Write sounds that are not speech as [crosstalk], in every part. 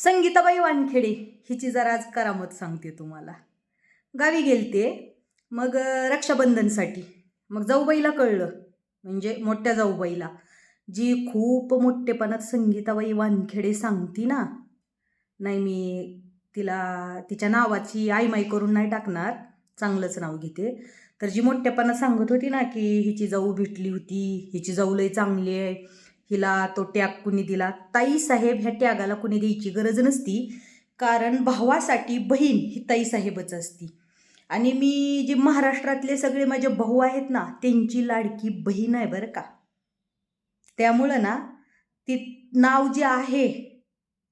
संगीताबाई वानखेडे हिची जरा आज करामत सांगते तुम्हाला. गावी गेलते मग रक्षाबंधनसाठी. मग जाऊबाईला कळलं म्हणजे मोठ्या जाऊबाईला जी खूप मोठेपणात संगीताबाई वानखेडे सांगती ना नाही मी तिला तिच्या नावाची आईमाई करून नाही टाकणार चांगलंच नाव घेते. तर जी मोठ्यापणा सांगत होती ना की हिची जाऊ भेटली होती हिची जाऊ लय चांगली आहे हिला तो टॅग कुणी दिला? ताईसाहेब ह्या टॅगाला कुणी द्यायची गरज नसती. कारण भावासाठी बहीण ही ताईसाहेबच असती. आणि मी जे महाराष्ट्रातले सगळे माझे भाऊ आहेत ना त्यांची लाडकी बहीण आहे बरं का. त्यामुळं ना ती नाव जे आहे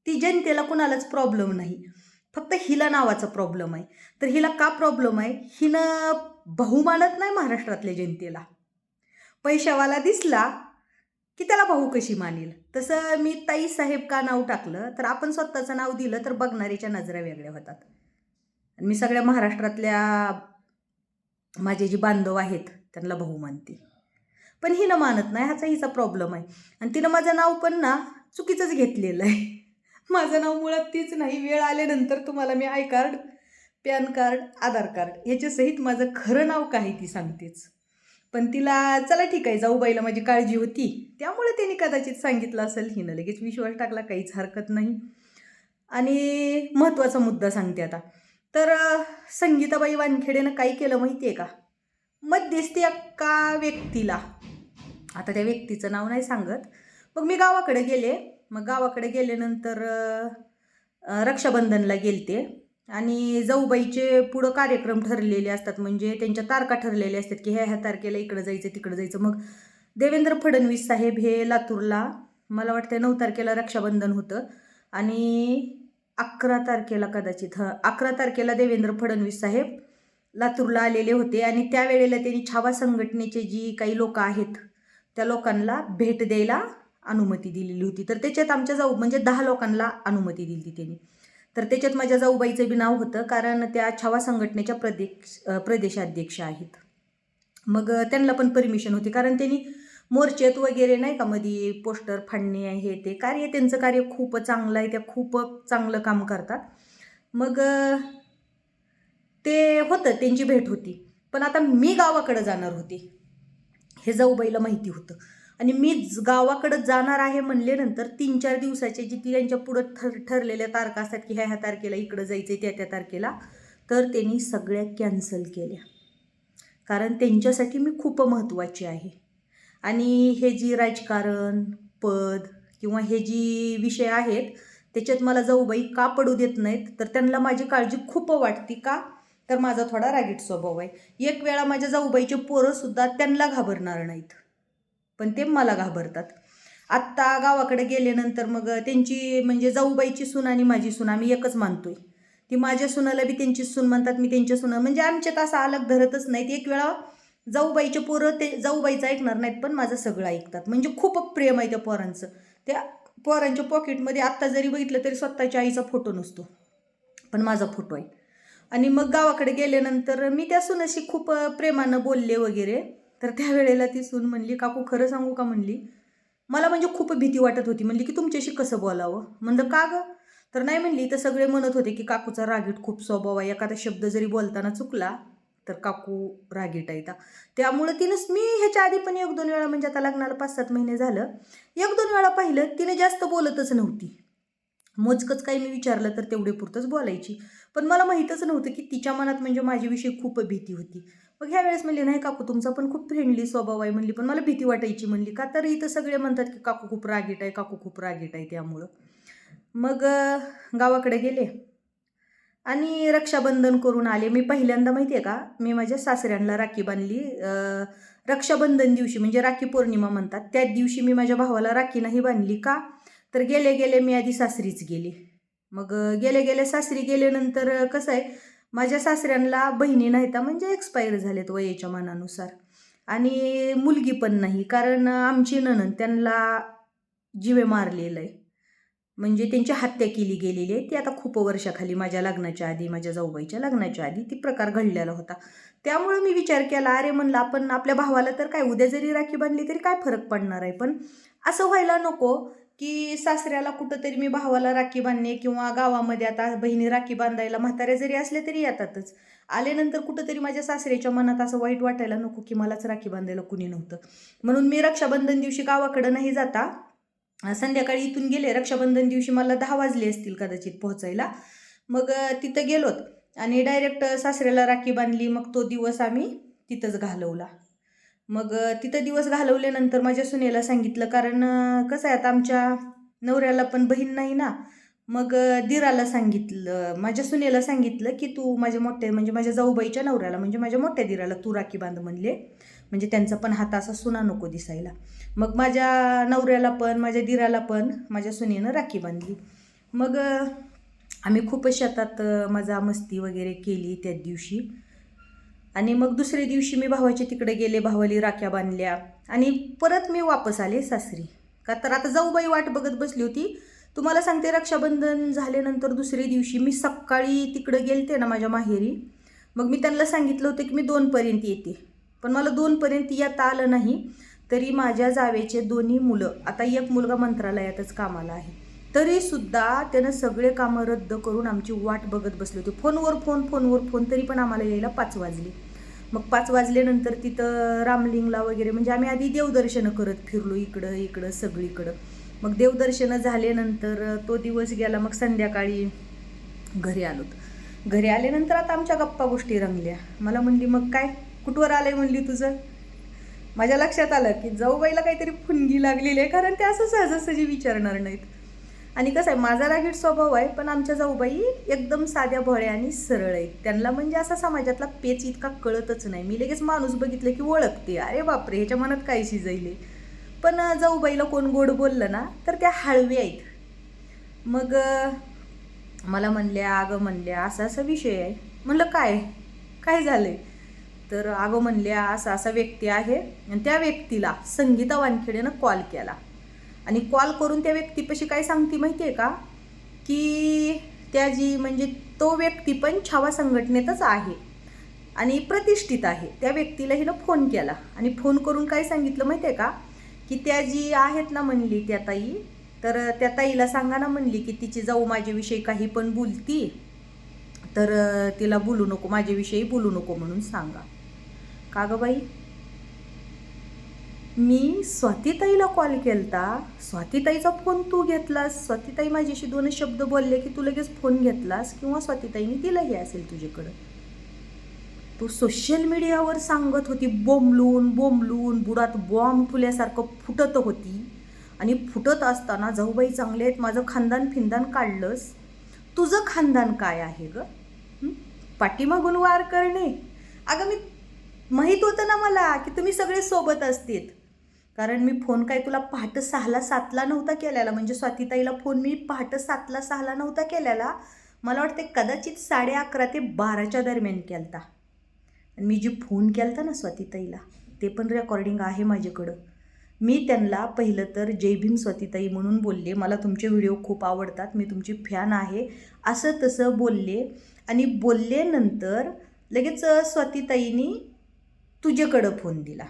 ती जनतेला कुणालाच प्रॉब्लेम नाही. फक्त हिला नावाचा प्रॉब्लेम आहे. तर हिला का प्रॉब्लेम आहे? हिनं भाऊ मानत नाही महाराष्ट्रातल्या जनतेला. पैशावाला दिसला की त्याला भाऊ कशी मानेल? तसं मी ताई साहेब का नाव टाकलं तर आपण स्वतःचं नाव दिलं तर बघणारीच्या नजरा वेगळ्या होतात. आणि मी सगळ्या महाराष्ट्रातल्या माझे जे बांधव आहेत त्यांना भाऊ मानते. पण हिनं मानत नाही ह्याचा हिचा प्रॉब्लेम आहे. आणि तिनं माझं नाव पण ना चुकीचंच घेतलेलं आहे. [laughs] माझं नाव मुळात तीच नाही वेळ आल्यानंतर तुम्हाला मी I card PAN card Aadhaar card याच्यासहित माझं खरं नाव काय ती सांगतेच. पण तिला चला ठीक आहे जाऊबाईला माझी काळजी होती. त्यामुळे त्यांनी कदाचित सांगितलं असेल हिनं लगेच विश्वास टाकला काहीच हरकत नाही. आणि महत्त्वाचा मुद्दा सांगते आता. तर संगीताबाई वानखेडेनं काय केलं माहिती आहे का? मध्यस्थी एका व्यक्तीला. आता त्या व्यक्तीचं नाव नाही सांगत. मग मी गावाकडे गेले. मग गावाकडे गेल्यानंतर रक्षाबंधनला गेलते. आणि जाऊबाईचे पुढं कार्यक्रम ठरलेले असतात म्हणजे त्यांच्या तारखा ठरलेल्या असतात की ह्या ह्या तारखेला इकडं जायचं तिकडं जायचं. मग देवेंद्र फडणवीस साहेब हे लातूरला मला वाटतं नऊ तारखेला रक्षाबंधन होतं. आणि अकरा तारखेला कदाचित हं अकरा तारखेला देवेंद्र फडणवीस साहेब लातूरला आलेले होते. आणि त्यावेळेला त्यांनी छावा संघटनेचे जी काही लोक आहेत त्या लोकांना भेट द्यायला अनुमती दिलेली होती. तर त्याच्यात आमच्या जाऊ म्हणजे दहा लोकांना अनुमती दिली त्यांनी. तर त्याच्यात माझ्या जाऊबाईचं बी नाव होतं कारण त्या छावा संघटनेच्या प्रदेश प्रदेशाध्यक्ष आहेत. मग त्यांना पण परमिशन होती कारण त्यांनी मोर्चेत वगैरे नाही का मध्ये पोस्टर फाडणे हे ते कार्य त्यांचं कार्य खूप चांगलं आहे त्या खूप चांगलं काम करतात. मग ते होतं त्यांची भेट होती. पण आता मी गावाकडं जाणार होते. हे जाऊबाईला माहिती होतं. आणि मी गावाकडं जाणार आहे म्हणल्यानंतर तीन चार दिवसाचे जी ती त्यांच्या पुढं ठर ठरलेल्या तारखा असतात की ह्या ह्या तारखेला इकडं जायचं त्या त्या तारखेला तर त्यांनी सगळ्या कॅन्सल केल्या. कारण त्यांच्यासाठी मी खूप महत्त्वाची आहे. आणि हे जी राजकारण पद किंवा हे जी विषय आहेत त्याच्यात मला जाऊबाई का पडू देत नाहीत तर त्यांना माझी काळजी खूप वाटते का? तर माझा थोडा रागीट स्वभाव आहे. एक वेळा माझ्या जाऊबाईचे पोरंसुद्धा त्यांना घाबरणार नाहीत. पण ते मला घाबरतात. आत्ता गावाकडे गेल्यानंतर मग त्यांची म्हणजे जाऊबाईची सून आणि माझी सून आम्ही एकच मानतोय. ती माझ्या सुनाला बी त्यांची सून म्हणतात मी त्यांच्या सुना. म्हणजे आमच्यात असं अलग धरतच नाहीत एक वेळा जाऊबाईचे पोरं ते जाऊबाईचं ऐकणार नाहीत पण माझं सगळं ऐकतात. म्हणजे खूप प्रेम आहे त्या पोरांचं. त्या पोरांच्या पॉकेटमध्ये आत्ता जरी बघितलं तरी स्वतःच्या आईचा फोटो नसतो. पण माझा फोटो आहे. आणि मग गावाकडे गेल्यानंतर मी त्या सुनाशी खूप प्रेमानं बोलले वगैरे. तर त्यावेळेला ती सून म्हणली काकू खरं सांगू का? म्हणली मला म्हणजे खूप भीती वाटत होती. म्हणली की तुमच्याशी कसं बोलावं? म्हणलं का गं? तर नाही म्हणली तर सगळे म्हणत होते की काकूचा रागीट खूप स्वभाव आहे. एखादा शब्द जरी बोलताना चुकला तर काकू रागीट आहे त्यामुळं तिनंच मी ह्याच्या आधी पण एक दोन वेळा म्हणजे आता लग्नाला पाच सात महिने झालं एक दोन वेळा पाहिलं तिने जास्त बोलतच नव्हती. मोजकंच काही मी विचारलं तर तेवढे पुरतंच बोलायची. पण मला माहीतच नव्हतं की तिच्या मनात म्हणजे माझ्याविषयी खूप भीती होती. मग ह्या वेळेस म्हणली नाही काकू तुमचा पण खूप फ्रेंडली स्वभाव आहे म्हणली. पण मला भीती वाटायची म्हणली. का तर इथं सगळे म्हणतात की काकू खूप रागीट आहे काकू खूप रागीट आहे त्यामुळं. मग गावाकडे गेले आणि रक्षाबंधन करून आले. मी पहिल्यांदा माहिती आहे का मी माझ्या सासऱ्यांना राखी बांधली. रक्षाबंधन दिवशी म्हणजे राखी पौर्णिमा म्हणतात त्याच दिवशी मी माझ्या भावाला राखी नाही बांधली का? तर गेले गेले मी आधी सासरीच गेले. मग गेले गेले सासरी गेल्यानंतर कसं आहे माझ्या सासऱ्यांना बहिणी नाहीत म्हणजे एक्सपायर झालेत वयाच्या मानानुसार. आणि मुलगी पण नाही कारण आमची नणन त्यांना जिवे मारलेलं आहे. म्हणजे त्यांची हत्या केली गेलेली आहे. ती आता खूप वर्षाखाली माझ्या लग्नाच्या आधी माझ्या जाऊबाईच्या लग्नाच्या आधी ती प्रकार घडलेला होता. त्यामुळे मी विचार केला अरे म्हणलं आपण आपल्या भावाला तर काय उद्या जरी राखी बांधली तरी काय फरक पडणार आहे? पण असं व्हायला नको. की सासऱ्याला कुठंतरी मी भावाला राखी बांधणे किंवा गावामध्ये आता बहिणी राखी बांधायला म्हाताऱ्या जरी असल्या तरी येतातच. आल्यानंतर कुठंतरी माझ्या सासऱ्याच्या मनात असं वाईट वाटायला नको की मलाच राखी बांधायला कुणी नव्हतं. म्हणून मी रक्षाबंधन दिवशी गावाकडं नाही जाता. संध्याकाळी इथून गेले रक्षाबंधन दिवशी मला दहा वाजले असतील कदाचित पोहोचायला. मग तिथं गेलोत आणि डायरेक्ट सासऱ्याला राखी बांधली. मग तो दिवस आम्ही तिथंच घालवला. मग तिथं दिवस घालवल्यानंतर माझ्या सुनेला सांगितलं कारण कसं आहे आता आमच्या नवऱ्याला पण बहीण नाही ना. मग दिराला सांगितलं माझ्या सुनेला सांगितलं की तू माझ्या मोठ्या म्हणजे माझ्या जाऊबाईच्या नवऱ्याला म्हणजे माझ्या मोठ्या दिराला तू राखी बांध म्हणले. म्हणजे त्यांचा पण हात असा सुना नको दिसायला. मग माझ्या नवऱ्याला पण माझ्या दिराला पण माझ्या सुनेनं राखी बांधली. मग आम्ही खूपच शेतात मजा मस्ती वगैरे केली त्या दिवशी. आणि मग दुसऱ्या दिवशी मी भावाच्या तिकडे गेले भावाली राख्या बांधल्या आणि परत मी वापस आले सासरी. का तर आता जाऊबाई वाट बघत बसली होती. तुम्हाला सांगते रक्षाबंधन झाल्यानंतर दुसऱ्या दिवशी मी सकाळी तिकडं गेलते ना माझ्या माहेरी. मग मी त्यांना सांगितलं होतं की मी दोनपर्यंत येते. पण मला दोनपर्यंत येता आलं नाही. तरी माझ्या जावेचे दोन्ही मुलं आता एक मुलगा मंत्रालयातच कामाला आहे. तरीसुद्धा त्यानं सगळे कामं रद्द करून आमची वाट बघत बसले होते. फोनवर फोन फोनवर फोन तरी पण आम्हाला यायला पाच वाजले. मग पाच वाजल्यानंतर तिथं रामलिंगला वगैरे म्हणजे आम्ही आधी देवदर्शनं करत फिरलो इकडं इकडं सगळीकडं. मग देवदर्शनं झाल्यानंतर तो दिवस गेला मग संध्याकाळी घरी आलोत घरी आल्यानंतर आता आमच्या गप्पा गोष्टी रंगल्या. मला म्हणली मग काय? कुठवर आलंय? म्हणली तुझं? माझ्या लक्षात आलं की जाऊबाईला काहीतरी फुनगी लागलेली आहे कारण ते असं सहजासहजी विचारणार नाहीत. आणि कसं आहे माझा रागीट स्वभाव आहे पण आमच्या जाऊबाई एकदम साध्या भोळ्या आणि सरळ आहेत. त्यांना म्हणजे असा समाजातला पेच इतका कळतच नाही. मी लगेच माणूस बघितलं की ओळखते. अरे बापरे ह्याच्या मनात काय शिजायले? पण जाऊबाईला कोण गोड बोललं ना तर त्या हळवी आहेत. मग मला म्हणल्या अगं म्हणल्या असा असा विषय आहे. म्हणलं काय? काय झालंय? तर अगं म्हणल्या असा असा व्यक्ती आहे. आणि त्या व्यक्तीला संगीता वानखेडेनं कॉल केला. आणि कॉल करून त्या व्यक्तीपाशी काय सांगते माहिती आहे का? की त्या जी म्हणजे तो व्यक्ती पण छावा संघटनेतच आहे आणि प्रतिष्ठित आहे. त्या व्यक्तीला हिनं फोन केला आणि फोन करून काय सांगितलं माहिती आहे का? की त्या जी आहेत ना म्हणली त्या ताई तर त्या ताईला सांगा ना म्हणली की तिची जाऊ माझ्याविषयी काही पण बोलती तर तिला बोलू नको माझ्याविषयी बोलू नको म्हणून सांगा. का गं बाई? मी स्वातीताईला कॉल केलता. स्वातीताईचा फोन तू घेतलास? स्वातीताई माझ्याशी दोन शब्द बोलले की तू लगेच फोन घेतलास किंवा स्वातीताईने दिलाही असेल तुझ्याकडं? तू सोशल मीडियावर सांगत होती बोंबलून बोंबलून बुडात बॉम्ब फुल्यासारखं फुटत होती. आणि फुटत असताना जाऊबाई चांगले आहेत माझं खानदान फिंदान काढलंस. तुझं खानदान काय आहे ग? पाठीमागून वार करणे. अगं मी माहीत होतं ना मला की तुम्ही सगळे सोबत असतील कारण मी फोन काय तुला पहाटं सहाला सातला नव्हता केलेला. म्हणजे स्वातीताईला फोन मी पहाटं सातला सहाला नव्हता केलेला. मला वाटते कदाचित साडे अकरा ते बाराच्या दरम्यान केलता. आणि मी जी फोन केलता ना स्वातीताईला ते पण रेकॉर्डिंग आहे माझ्याकडं. मी त्यांना पहिलं तर जय भीम स्वातीताई म्हणून बोलले मला तुमचे व्हिडिओ खूप आवडतात मी तुमची फॅन आहे. असं तसं बोलले. आणि बोलल्यानंतर लगेच स्वातीताईनी तुझ्याकडं फोन दिला.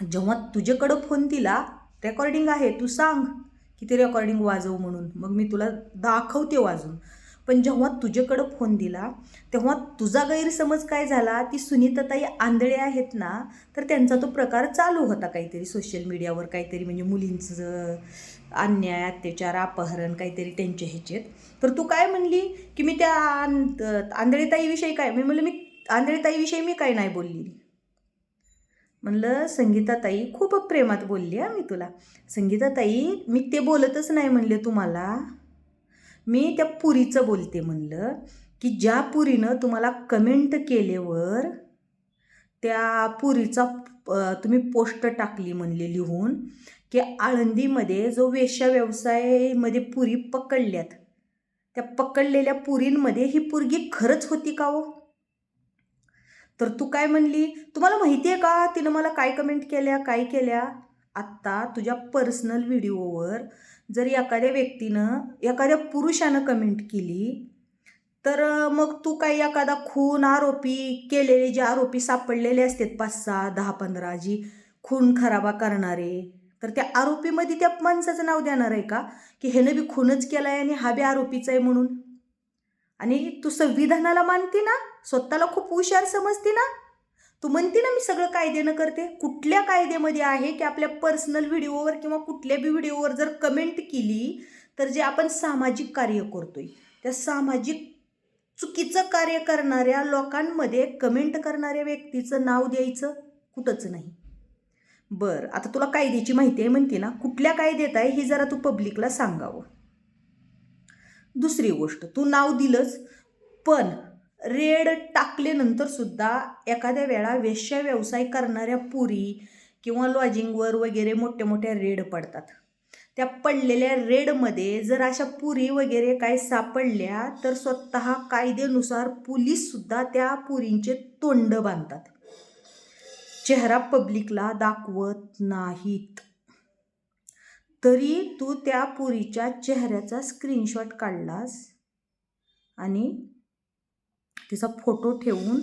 जेव्हा तुझ्याकडं फोन दिला रेकॉर्डिंग आहे तू सांग की ते रेकॉर्डिंग वाजव म्हणून. मग मी तुला दाखवते वाजून पण जेव्हा तुझ्याकडं फोन दिला तेव्हा तुझा गैरसमज काय झाला? ती सुनीताताई आंधळे आहेत ना तर त्यांचा तो प्रकार चालू होता काहीतरी सोशल मीडियावर काहीतरी म्हणजे मुलींचं अन्याय अत्याचार अपहरण काहीतरी त्यांच्या ह्याचेत तर तू काय म्हणली की मी त्या आंधळेताईविषयी काय मी म्हणलं मी आंधळेताईविषयी मी काय नाही बोलली? म्हणलं संगीताताई खूप प्रेमात बोलली हा मी तुला. संगीताताई मी ते बोलतच नाही म्हणले तुम्हाला. मी त्या पुरीचं बोलते म्हणलं की ज्या पुरीनं तुम्हाला कमेंट केल्यावर त्या पुरीचा तुम्ही पोस्ट टाकली म्हणले लिहून की आळंदीमध्ये जो वेश्या व्यवसायामध्ये पुरी पकडल्यात त्या पकडलेल्या पुरींमध्ये ही पुरगी खरंच होती का हो? तर तू काय म्हणली? तुम्हाला माहिती आहे का? तिनं मला काय कमेंट केल्या काय केल्या? आत्ता तुझ्या पर्सनल व्हिडिओवर जर एखाद्या व्यक्तीनं एखाद्या पुरुषानं कमेंट केली तर मग तू काय एखादा खून आरोपी केलेले जे आरोपी सापडलेले असतात पाच सहा दहा पंधरा जी खून खराबा करणारे तर त्या आरोपीमध्ये त्या माणसाचं नाव देणार आहे का? की ह्यानं बी खूनच केला आहे आणि हा बी आरोपीचा आहे म्हणून? आणि तू संविधानाला मानते ना? स्वतःला खूप हुशार समजते ना? तू म्हणते ना मी सगळं कायद्यानं करते. कुठल्या कायद्यामध्ये आहे की आपल्या पर्सनल व्हिडिओवर किंवा कुठल्या बी व्हिडिओवर जर कमेंट केली तर जे आपण सामाजिक कार्य करतोय त्या सामाजिक चुकीचं कार्य करणाऱ्या लोकांमध्ये कमेंट करणाऱ्या व्यक्तीचं नाव द्यायचं कुठंच नाही. बरं आता तुला कायद्याची माहिती आहे म्हणते ना कुठल्या कायद्यात आहे हे जरा तू पब्लिकला सांगावं. दुसरी गोष्ट तू नाव दिलंच पण रेड टाकल्यानंतर सुद्धा एखाद्या वेळा वेश्या व्यवसाय करणाऱ्या पुरी किंवा लॉजिंगवर वगैरे मोठ्या मोठ्या रेड पडतात. त्या पडलेल्या रेडमध्ये जर अशा पुरी वगैरे काय सापडल्या तर स्वतः कायद्यानुसार पोलीससुद्धा त्या पुरींचे तोंड बांधतात. चेहरा पब्लिकला दाखवत नाहीत. तरी तू त्या पुरीच्या चेहऱ्याचा स्क्रीनशॉट काढलास? आणि तिचा फोटो ठेवून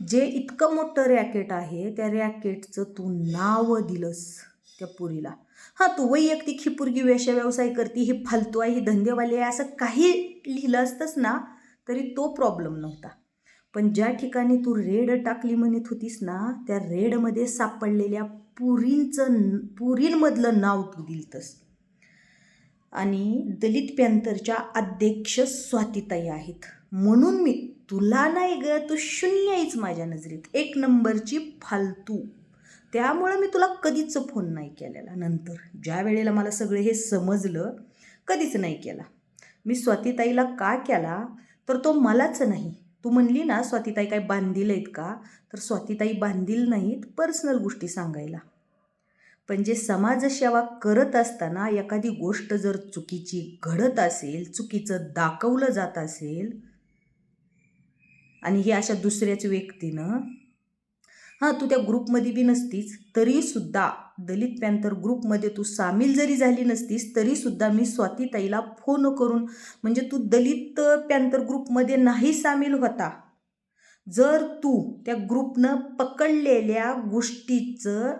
जे इतकं मोठं रॅकेट आहे त्या रॅकेटचं तू नाव दिलंस त्या पुरीला. हां तू वैयक्तिक ही पुरगी वेश्या व्यवसाय करते ही फालतू आहे ही धंदेवाली आहे असं काही लिहिलं असतंच ना तरी तो प्रॉब्लेम नव्हता. पण ज्या ठिकाणी तू रेड टाकली म्हणत होतीस ना त्या रेडमध्ये सापडलेल्या पुरींचं पुरींमधलं नाव तू दिलतस. आणि दलित पॅंथरच्या अध्यक्ष स्वातीताई आहेत. म्हणून मी तुला नाही ग तू शून्य आहेच माझ्या नजरेत. एक नंबरची फालतू. त्यामुळं मी तुला कधीच फोन नाही केलेला. नंतर ज्या वेळेला मला सगळं हे समजलं कधीच नाही केला. मी स्वातीताईला का केला तर तो मलाच नाही. तू म्हणली ना स्वातीताई काय बांधील आहेत का? तर स्वातीताई बांधील नाहीत पर्सनल गोष्टी सांगायला. पण जे समाजसेवा करत असताना एखादी गोष्ट जर चुकीची घडत असेल चुकीचं दाखवलं जात असेल आणि हे अशा दुसऱ्याच व्यक्तीनं हां तू त्या ग्रुपमध्ये बी नसतीस तरीसुद्धा दलित पॅन्थर ग्रुपमध्ये तू सामील जरी झाली नसतीस तरीसुद्धा मी स्वातीताईला फोन करून म्हणजे तू दलित पॅन्थर ग्रुपमध्ये नाही सामील होता. जर तू त्या ग्रुपनं पकडलेल्या गोष्टीचं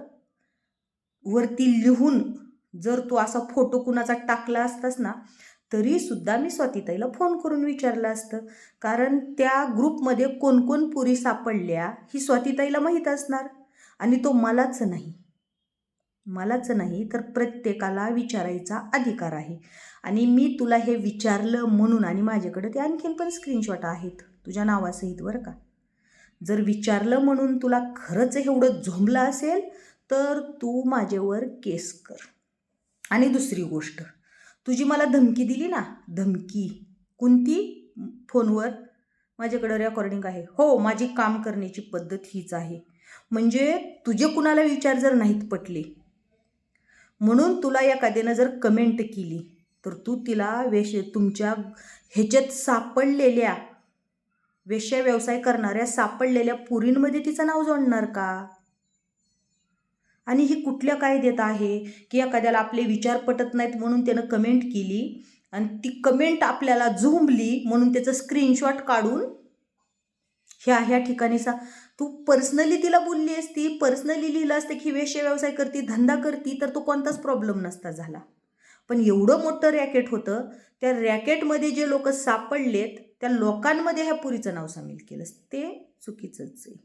वरती लिहून जर तू असा फोटो कुणाचा टाकला असतास ना तरीसुद्धा मी स्वातीताईला फोन करून विचारलं असतं. कारण त्या ग्रुपमध्ये कोण कोण पुरी सापडल्या ही स्वातीताईला माहीत असणार. आणि तो मलाच नाही. मलाच नाही तर प्रत्येकाला विचारायचा अधिकार आहे. आणि मी तुला हे विचारलं म्हणून आणि माझ्याकडे ते आणखीन पण स्क्रीनशॉट आहेत. तुझ्या नावासहित बरं का? जर विचारलं म्हणून तुला खरंच एवढं झोंबलं असेल तर तू माझ्यावर केस कर. आणि दुसरी गोष्ट तुझी मला धमकी दिली ना? धमकी. कोणती? फोनवर. माझ्याकडं रेकॉर्डिंग आहे. हो माझी काम करण्याची पद्धत हीच आहे. म्हणजे तुझे कुणाला विचार जर नाहीत पटले म्हणून तुला एखाद्यानं जर कमेंट केली तर तू तिला वेश तुमच्या ह्याच्यात सापडलेल्या वेश्या व्यवसाय करणाऱ्या सापडलेल्या पुरींमध्ये तिचं नाव जोडणार का? आणि ही कुठल्या कायद्यात आहे की एखाद्याला आपले विचार पटत नाहीत म्हणून त्यानं कमेंट केली आणि ती कमेंट आपल्याला झोंबली म्हणून त्याचं स्क्रीनशॉट काढून ह्या ह्या ठिकाणी सा तू पर्सनली तिला बोलली असती पर्सनली लिहिलं असतं की वेश्य व्यवसाय करती धंदा करती तर तो कोणताच प्रॉब्लेम नसता झाला. पण एवढं मोठं रॅकेट होतं त्या रॅकेटमध्ये जे लोक सापडलेत त्या लोकांमध्ये ह्या पुरीचं नाव सामील केलं ते चुकीचंच आहे.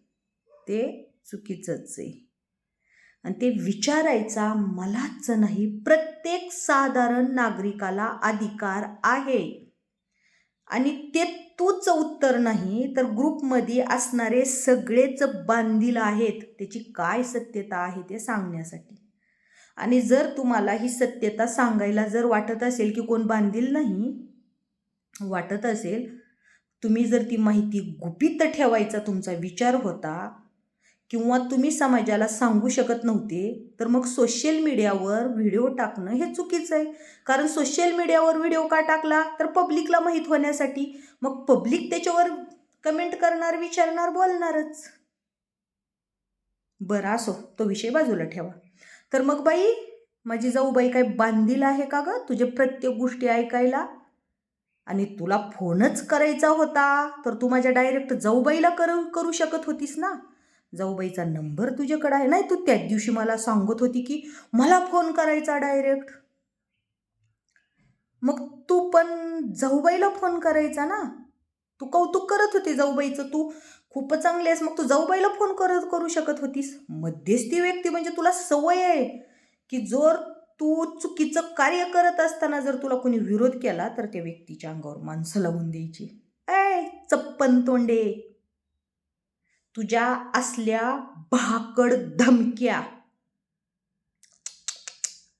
ते चुकीचंच आहे. आणि ते विचारायचा मलाच नाही. प्रत्येक साधारण नागरिकाला अधिकार आहे. आणि ते तूच उत्तर नाही तर ग्रुपमध्ये असणारे सगळेच बांधील आहेत. त्याची काय सत्यता आहे ते सांगण्यासाठी. आणि जर तुम्हाला ही सत्यता सांगायला जर वाटत असेल की कोण बांधील नाही वाटत असेल तुम्ही जर ती माहिती गुपित ठेवायचा तुमचा विचार होता किंवा तुम्ही समाजाला सांगू शकत नव्हते तर मग सोशल मीडियावर व्हिडिओ टाकणं हे चुकीचं आहे. कारण सोशल मीडियावर व्हिडिओ का टाकला? तर पब्लिकला माहीत होण्यासाठी. मग पब्लिक त्याच्यावर कमेंट करणार विचारणार बोलणारच. बरं असो. तो विषय बाजूला ठेवा. तर मग बाई माझी जाऊबाई काय बांधील आहे का गं? तुझे प्रत्येक गोष्टी ऐकायला? आणि तुला फोनच करायचा होता. तर तू माझ्या डायरेक्ट जाऊबाईला करू करू शकत होतीस ना? जाऊबाईचा नंबर तुझ्याकडे आहे नाही तू त्याच दिवशी मला सांगत होती की मला फोन करायचा डायरेक्ट मग तू पण जाऊबाईला फोन करायचा ना? तू कौतुक करत होती जाऊबाईचं तू खूपच चांगली आहेस मग तू जाऊबाईला फोन करत करू शकत होतीस. मध्यस्थी व्यक्ती म्हणजे तुला सवय आहे की जर तू चुकीचं कार्य करत असताना जर तुला कोणी विरोध केला तर त्या व्यक्तीच्या अंगावर माणसं लावून द्यायची. ऐ चप्पन तोंडे. तुझ्या असल्या भाकड धमक्या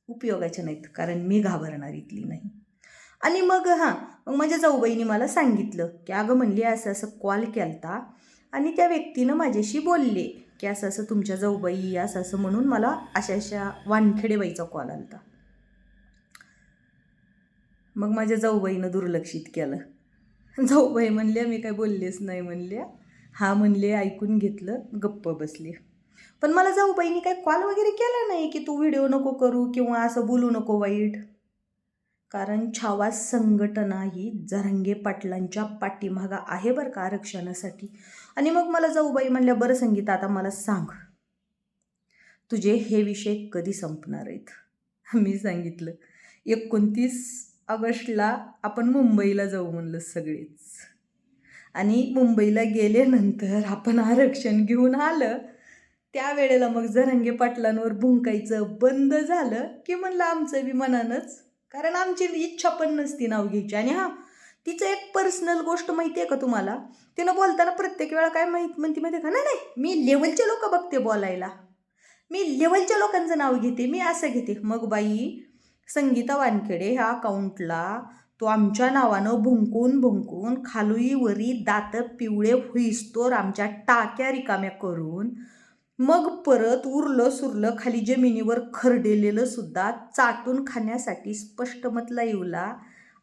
उपयोगाच्या नाहीत कारण मी घाबरणार इथली नाही. आणि मग हां मग माझ्या जाऊबाईने मला सांगितलं की अगं म्हणली असं असं कॉल केलता आणि त्या व्यक्तीनं माझ्याशी बोलले की असं असं तुमच्या जाऊबाई असं असं म्हणून मला अशा अशा वानखेडेबाईचा कॉल आलता. मग माझ्या जाऊबाईनं दुर्लक्षित केलं. जाऊबाई म्हणल्या मी काय बोललेच नाही म्हणल्या. हा म्हणले ऐकून घेतलं गप्प बसले. पण मला जाऊबाईनी काय कॉल वगैरे केला नाही की तू व्हिडिओ नको करू किंवा असं बोलू नको वाईट? कारण छावा संघटना ही जरांगे पाटलांच्या पाठीमागा आहे बरं का आरक्षणासाठी. आणि मग मला जाऊबाई म्हणल्या बरं संगीत आता मला सांग. तुझे हे विषय कधी संपणार आहेत? मी सांगितलं एकोणतीस ऑगस्टला आपण मुंबईला जाऊ म्हणलं सगळेच. आणि मुंबईला गेल्यानंतर आपण आरक्षण घेऊन आलं. त्यावेळेला मग जरांगे पाटलांवर भुंकायचं बंद झालं की म्हणलं आमचं बी मनानंच. कारण आमची इच्छा पण नसती नाव घ्यायची. आणि हां तिचं एक पर्सनल गोष्ट माहिती आहे का तुम्हाला? तिनं बोलताना प्रत्येक वेळा काय माहीत म्हणती माहिती का? नाही नाही मी लेवलचे लोक बघते बोलायला. मी लेवलच्या लोकांचं नाव घेते मी असं घेते. मग बाई संगीता वानखेडे ह्या अकाउंटला तो आमच्या नावानं भुंकून भुंकून खालुई वरी दात पिवळे हुईस्तोर आमच्या टाक्या रिकाम्या करून मग परत उरलं सुरलं खाली जमिनीवर खरडेलेलं सुद्धा चाटून खाण्यासाठी स्पष्ट मतला येऊला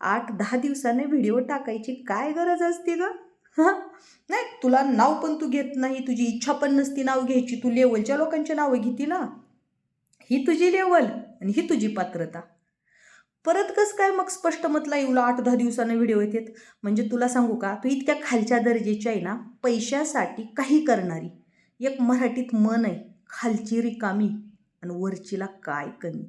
आठ दहा दिवसाने व्हिडिओ टाकायची काय गरज असते ग? हां? नाही तुला नाव पण तू घेत नाही तुझी इच्छा पण नसती नाव घ्यायची तू लेवलच्या लोकांची नावं घेती ना? ही तुझी लेवल आणि ही तुझी पात्रता. परत कसं काय मग स्पष्ट मतला येऊला आठ दहा दिवसानं व्हिडिओ येतात? म्हणजे तुला सांगू का तू इतक्या खालच्या दर्जेची आहे ना पैशासाठी काही करणारी. एक मराठीत मन आहे खालची रिकामी आणि वरचीला काय कमी.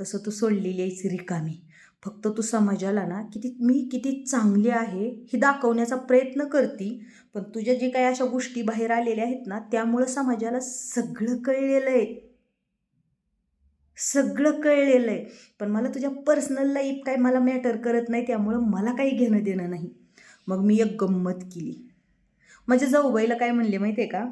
तसं तू सोडलेली आहेस रिकामी. फक्त तू समाजाला ना किती मी किती चांगली आहे हे दाखवण्याचा प्रयत्न करती पण तुझ्या जे काही अशा गोष्टी बाहेर आलेल्या आहेत ना त्यामुळं समाजाला सगळं कळलेलं आहे. सगळं कळलेलं आहे. पण मला तुझ्या पर्सनल लाईफ काय मला मॅटर करत नाही त्यामुळं मला काही घेणं देणं नाही. मग मी एक गंमत केली. माझ्या जाऊबाईला काय म्हणले माहिती आहे का?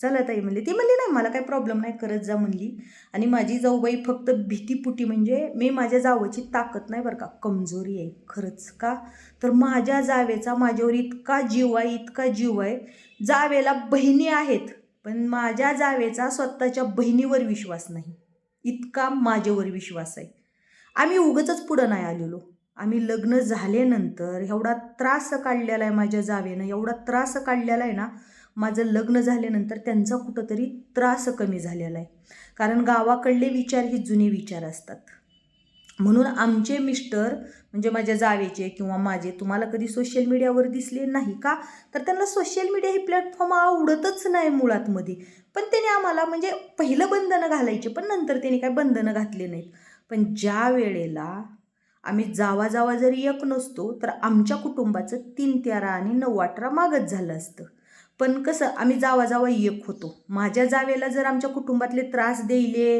चला ताई म्हणली. ती म्हणली नाही मला काही प्रॉब्लेम नाही करत जा म्हणली. आणि माझी जाऊबाई फक्त भीतीपुटी म्हणजे मी माझ्या जावची ताकद नाही बरं का कमजोरी आहे. खरंच का? तर माझ्या जावेचा माझ्यावर इतका जीव आहे इतका जीव आहे. जावेला बहिणी आहेत पण माझ्या जावेचा स्वतःच्या बहिणीवर विश्वास नाही. इतका माझ्यावर विश्वास आहे. आम्ही उगच पुढं नाही आलेलो. आम्ही लग्न झाल्यानंतर एवढा त्रास काढलेला आहे माझ्या जावेनं एवढा त्रास काढलेला आहे ना माझं लग्न झाल्यानंतर त्यांचा कुठंतरी त्रास कमी झालेला आहे. कारण गावाकडले विचार हे जुने विचार असतात. म्हणून आमचे मिस्टर म्हणजे माझ्या जावेचे किंवा माझे तुम्हाला कधी सोशल मीडियावर दिसले नाही का? तर त्यांना सोशल मीडिया हे प्लॅटफॉर्म आवडतच नाही मुळातमध्ये. पण त्याने आम्हाला म्हणजे पहिलं बंधनं घालायचे पण नंतर त्याने काय बंधनं घातले नाहीत. पण ज्या वेळेला आम्ही जावा जावा जरी एक नसतो तर आमच्या कुटुंबाचं तीन तेरा आणि नऊ अठरा मागत झालं असतं. पण कसं आम्ही जावा जावा एक होतो. माझ्या जावेला जर आमच्या कुटुंबातले त्रास द्यायले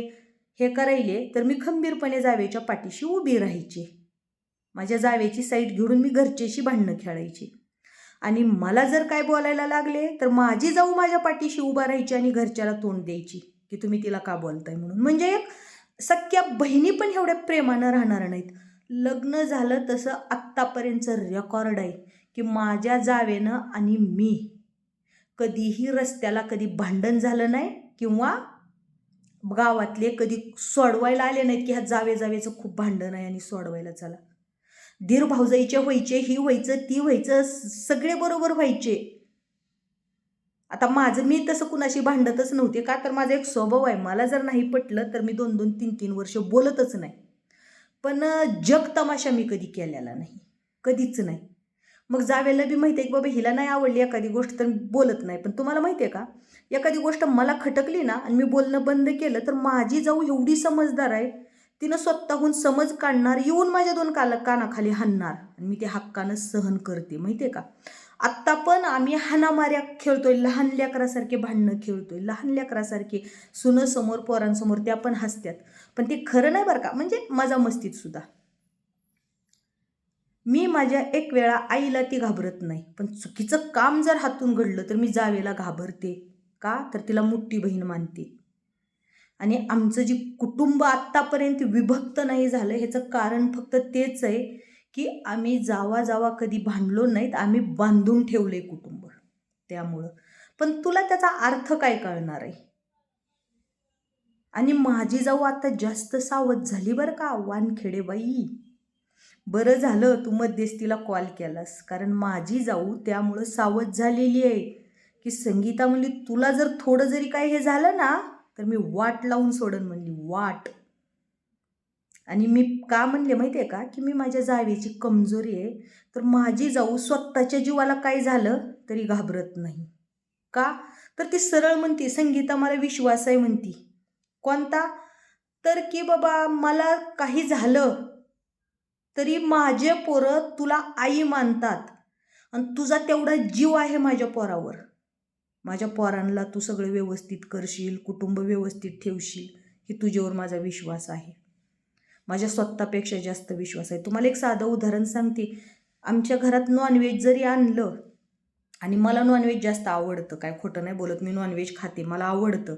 हे करायले तर मी खंबीरपणे जावेच्या पाठीशी उभी राहायची. माझ्या जावेची साईट घेऊन मी घरचेशी भांडणं खेळायची. आणि मला जर काय बोलायला लागले तर माझी जाऊ माझ्या पाठीशी उभा राहायची आणि घरच्याला तोंड द्यायची की तुम्ही तिला का बोलताय म्हणून. म्हणजे एक सख्या बहिणी पण एवढ्या प्रेमानं राहणार नाहीत. लग्न झालं तसं आत्तापर्यंतचं रेकॉर्ड आहे की माझ्या जावेनं आणि मी कधीही रस्त्याला कधी भांडण झालं नाही किंवा गावातले कधी सोडवायला आले नाहीत की ह्या जावे जावेचं खूप भांडण आहे आणि सोडवायला चला. धीर भाऊजाईचे व्हायचे ही व्हायचं ती व्हायचं सगळे बरोबर व्हायचे. आता माझं मी तसं कुणाशी भांडतच नव्हते. का तर माझा एक स्वभाव आहे. मला जर नाही पटलं तर मी दोन दोन तीन तीन वर्ष बोलतच नाही. पण जग तमाशा मी कधी केलेला नाही. कधीच नाही. मग जावेला बी माहिती आहे की बाबा हिला नाही आवडली एखादी गोष्ट तर बोलत नाही. पण तुम्हाला माहिती आहे का? एखादी गोष्ट मला खटकली ना आणि मी बोलणं बंद केलं तर माझी जाऊ एवढी समजदार आहे. तिनं स्वतःहून समज काढणार येऊन माझ्या दोन काल कानाखाली हाणणार. आणि मी ते हक्कानं सहन करते माहिती आहे का? आत्ता पण आम्ही हाणामाऱ्या खेळतोय लहान लेकरासारखे भांडणं खेळतोय लहान लेकरासारखे सुनंसमोर पोरांसमोर त्या पण हसत्यात. पण ते खरं नाही बरं का? म्हणजे माझा मस्तीत सुद्धा. मी माझ्या एक वेळा आईला ती घाबरत नाही. पण चुकीचं काम जर हातून घडलं तर मी जावेला घाबरते. का? तर तिला मोठी बहीण मानते. आणि आमचं जी कुटुंब आत्तापर्यंत विभक्त नाही झालं ह्याचं कारण फक्त तेच आहे की आम्ही जावा जावा कधी भांडलो नाहीत आम्ही बांधून ठेवले कुटुंब. त्यामुळं. पण तुला त्याचा अर्थ काय कळणार आहे? आणि माझी जाऊ आता जास्त सावध झाली बरं का वानखेडे बाई बरं झालं तू मध्यस्थीला कॉल केलास. कारण माझी जाऊ त्यामुळं सावध झालेली आहे की संगीता म्हणली तुला जर थोडं जरी काय हे झालं ना तर मी वाट लावून सोडन म्हणली वाट. आणि मी का म्हणले माहिती आहे का? की मी माझ्या जावेची कमजोरी आहे तर माझी जाऊ स्वतःच्या जीवाला काय झालं तरी घाबरत नाही. का? तर ती सरळ म्हणते संगीता मला विश्वास आहे म्हणती. कोणता? तर की बाबा मला काही झालं तरी माझे पोरं तुला आई मानतात आणि तुझा तेवढा जीव आहे माझ्या पोरावर. माझ्या पोरांना तू सगळं व्यवस्थित करशील कुटुंब व्यवस्थित ठेवशील हे तुझ्यावर माझा विश्वास आहे. माझ्या स्वतःपेक्षा जास्त विश्वास आहे. तुम्हाला एक साधं उदाहरण सांगते. आमच्या घरात नॉनव्हेज जरी आणलं आणि मला नॉनव्हेज जास्त आवडतं काय खोटं नाही बोलत मी नॉनव्हेज खाते मला आवडतं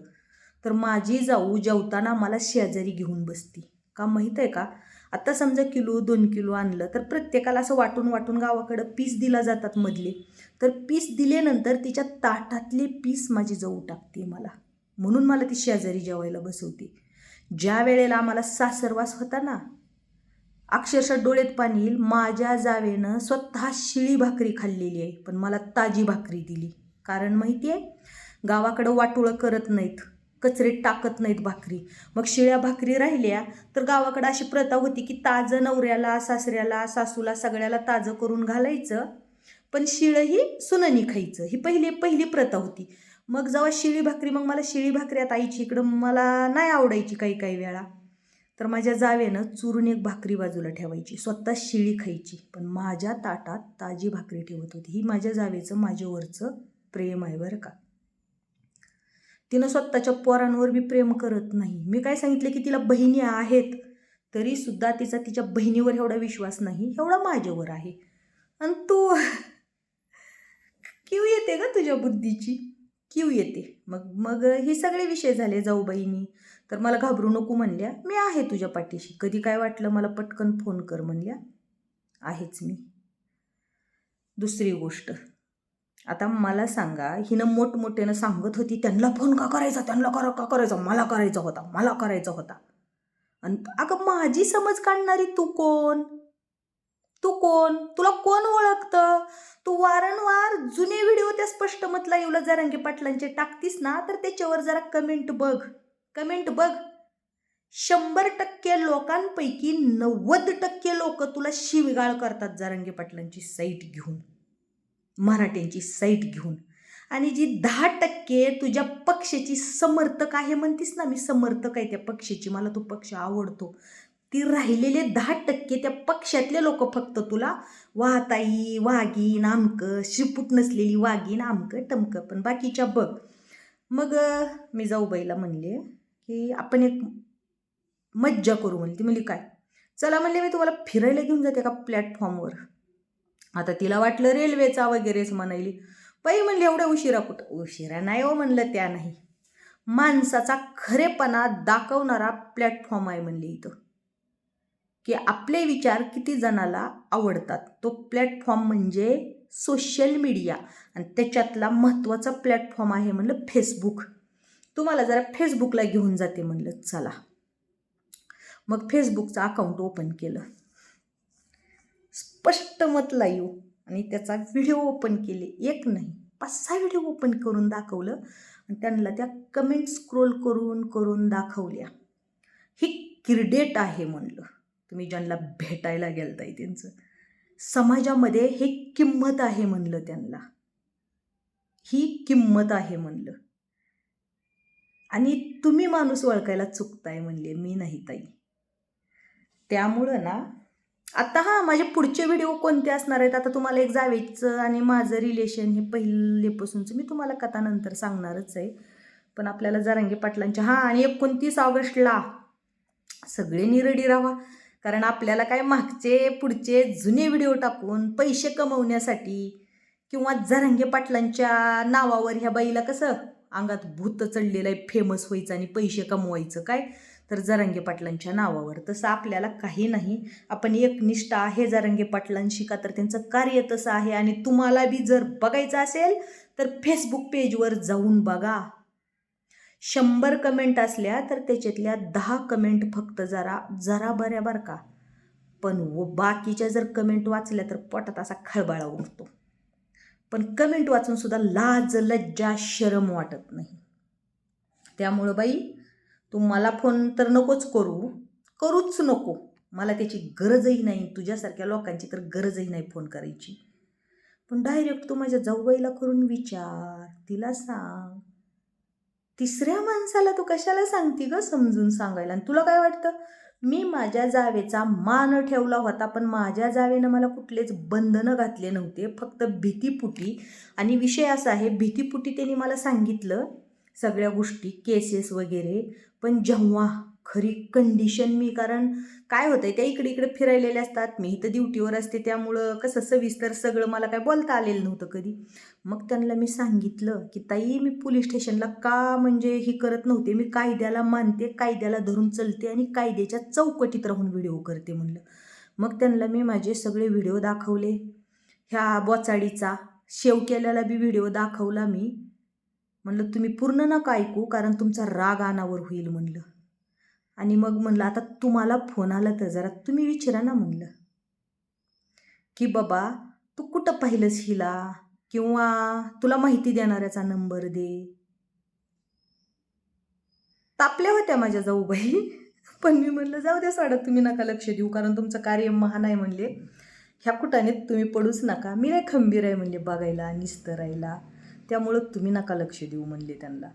तर माझी जाऊ जेवताना मला शेजारी घेऊन बसती. का माहीत आहे का? आता समजा किलो दोन किलो आणलं तर प्रत्येकाला असं वाटून वाटून गावाकडं पीस दिला जातात मधले. तर पीस दिल्यानंतर तिच्या ताटातले पीस माझी जाऊ टाकते मला. म्हणून मला ती शेजारी जेवायला बसवते. ज्या वेळेला आम्हाला सासरवास होता ना अक्षरशः डोळ्यात पाणी येईल माझ्या जावेनं स्वतः शिळी भाकरी खाल्लेली आहे पण मला ताजी भाकरी दिली. कारण माहिती आहे गावाकडं वाटोळं करत नाहीत. कचरे टाकत नाहीत भाकरी. मग शिळ्या भाकरी राहिल्या तर गावाकडं अशी प्रथा होती की ताजं नवऱ्याला सासऱ्याला सासूला सगळ्याला ताजं करून घालायचं. पण शिळं ही सुननी खायचं. ही पहिली पहिली प्रथा होती. मग जेव्हा शिळी भाकरी मग मला शिळी भाकरी आता आईची इकडं मला नाही आवडायची काही काही वेळा. तर माझ्या जावेनं चुरून एक भाकरी बाजूला ठेवायची. स्वतः शिळी खायची. पण माझ्या ताटात ताजी भाकरी ठेवत होती. ही माझ्या जावेचं माझ्यावरचं प्रेम आहे बरं का. तिनं स्वतःच्या पोरांवर बी प्रेम करत नाही. मी काय सांगितलं की तिला बहिणी आहेत तरीसुद्धा तिचा तिच्या बहिणीवर एवढा विश्वास नाही एवढा माझ्यावर आहे. आणि तू किव येते का तुझ्या बुद्धीची? किव येते? मग मग हे सगळे विषय झाले जाऊ बहिणी. तर मला घाबरू नको म्हणल्या. मी आहे तुझ्या पाठीशी. कधी काय वाटलं मला पटकन फोन कर म्हणल्या. आहेच मी. दुसरी गोष्ट. आता मला सांगा हिनं मोठमोठ्यानं सांगत होती त्यांना फोन का करायचा? त्यांना करा का करायचा? मला करायचा होता मला करायचा होता. आणि अगं माझी समज काढणारी तू कोण? तू कोण? तुला कोण ओळखतं? तू वारंवार जुने व्हिडिओ त्या स्पष्ट मतला येऊला जरांगे पाटलांचे टाकतीस ना तर त्याच्यावर जरा कमेंट बघ. कमेंट बघ. शंभर टक्के लोकांपैकी नव्वद टक्के लोक तुला शिवगाळ करतात जरांगे पाटलांची साईट घेऊन. मराठ्यांची साईट घेऊन. आणि जी दहा टक्के तुझ्या पक्षाची समर्थक आहे म्हणतीस ना मी समर्थक आहे त्या पक्षाची मला तो पक्ष आवडतो. ती राहिलेले दहा टक्के त्या पक्षातले लोक फक्त तुला वाहताई वाघीन आमकं शिपूट नसलेली वाघीन आमकं टमकं पण बाकीच्या बघ. मग मी जाऊबाईला म्हणले की आपण एक मज्जा करू म्हणली. ती म्हणली काय? चला म्हणले मी तुम्हाला फिरायला घेऊन जाते का प्लॅटफॉर्मवर आता तिला वाटलं रेल्वेचा वगैरेच म्हणायली पै म्हणले एवढ्या उशिरा कुठं? उशिरा नाही हो म्हणलं त्या नाही. माणसाचा खरेपणा दाखवणारा प्लॅटफॉर्म आहे म्हणले इथं. की आपले विचार किती जणाला आवडतात. तो प्लॅटफॉर्म म्हणजे सोशल मीडिया आणि त्याच्यातला महत्त्वाचा प्लॅटफॉर्म आहे म्हणलं फेसबुक तुम्हाला जरा फेसबुकला घेऊन जाते म्हणलं. चला. मग फेसबुकचं अकाउंट ओपन केलं. स्पष्ट मत लाईव. आणि त्याचा व्हिडिओ ओपन केले. एक नाही पाच सहा व्हिडिओ ओपन करून दाखवलं. आणि त्यांना त्या कमेंट स्क्रोल करून करून दाखवल्या. ही किरडेट आहे म्हणलं. तुम्ही ज्यांना भेटायला गेलताय त्यांचं. समाजामध्ये हे किंमत आहे म्हणलं त्यांना. ही किंमत आहे म्हणलं. आणि तुम्ही माणूस ओळखायला चुकताय म्हणले मी नाही ताई. त्यामुळं ना आता हां माझे पुढचे व्हिडिओ कोणते असणार आहेत? आता तुम्हाला एक जावेचं आणि माझं रिलेशन हे पहिलेपासूनचं मी तुम्हाला कथा नंतर सांगणारच आहे. पण आपल्याला जरांगे पाटलांच्या हां आणि एकोणतीस ऑगस्टला सगळे निरडी राहा कारण आपल्याला काय मागचे पुढचे जुने व्हिडिओ टाकून पैसे कमवण्यासाठी किंवा जरांगे पाटलांच्या नावावर ह्या बाईला कसं अंगात भूत चढलेलं आहे फेमस व्हायचं आणि पैसे कमवायचं काय? तर जरांगे पाटलांच्या नावावर. तसं आपल्याला काही नाही. आपण एकनिष्ठ आहे जरांगे पाटलांशी का तर त्यांचं कार्य तसं आहे आणि तुम्हाला बी जर बघायचं असेल तर फेसबुक पेजवर जाऊन बघा. शंभर कमेंट असल्या तर त्याच्यातल्या दहा कमेंट फक्त जरा जरा बऱ्या बरं का. पण व बाकीच्या जर कमेंट वाचल्या तर पोटात असा खळबळा उठतो पण कमेंट वाचून सुद्धा लाज लज्जा शरम वाटत नाही. त्यामुळं बाई तू मला फोन तर नकोच करू. करूच नको. मला त्याची गरजही नाही. तुझ्यासारख्या लोकांची तर गरजही नाही फोन करायची. पण डायरेक्ट तू माझ्या जाऊबाईला करून विचार. तिला सांग. तिसऱ्या माणसाला तू कशाला सांगती ग समजून सांगायला? आणि तुला काय वाटतं? मी माझ्या जावेचा मान ठेवला होता पण माझ्या जावेनं मला कुठलेच बंधनं घातले नव्हते. फक्त भीतीपुटी. आणि विषय असा आहे भीतीपुटी त्यांनी मला सांगितलं सगळ्या गोष्टी केसेस वगैरे. पण जेव्हा खरी कंडिशन मी कारण काय होतंय त्या इकडे इकडे फिरायलेले असतात. मी इथं ड्युटीवर असते त्यामुळं कसं सविस्तर सगळं मला काय बोलता आलेलं नव्हतं कधी. मग त्यांना मी सांगितलं की ताई मी पोलीस स्टेशनला का म्हणजे ही करत नव्हते? मी कायद्याला मानते कायद्याला धरून चलते आणि कायद्याच्या चौकटीत राहून व्हिडिओ करते म्हणलं. मग त्यांना मी माझे सगळे व्हिडिओ दाखवले. ह्या बोचाडीचा शेव केलेला बी व्हिडिओ दाखवला मी. म्हणलं तुम्ही पूर्ण नका ऐकू कारण तुमचा राग अनावर होईल म्हणलं. आणि मग म्हणलं आता तुम्हाला फोन आला तर जरा तुम्ही विचारा ना म्हणलं. की बाबा तू कुठं पाहिलंस हिला? किंवा तुला माहिती देणाऱ्याचा नंबर दे. तापल्या होत्या माझ्या जाऊबाई [laughs] पण मी म्हणलं जाऊ द्या साडा तुम्ही नका लक्ष देऊ कारण तुमचं कार्य महान आहे म्हणले. ह्या कुटाने तुम्ही पडूच नका. मी नाही खंबीर आहे म्हणले बघायला निस्तरायला त्यामुळं तुम्ही नका लक्ष देऊ म्हणले त्यांना.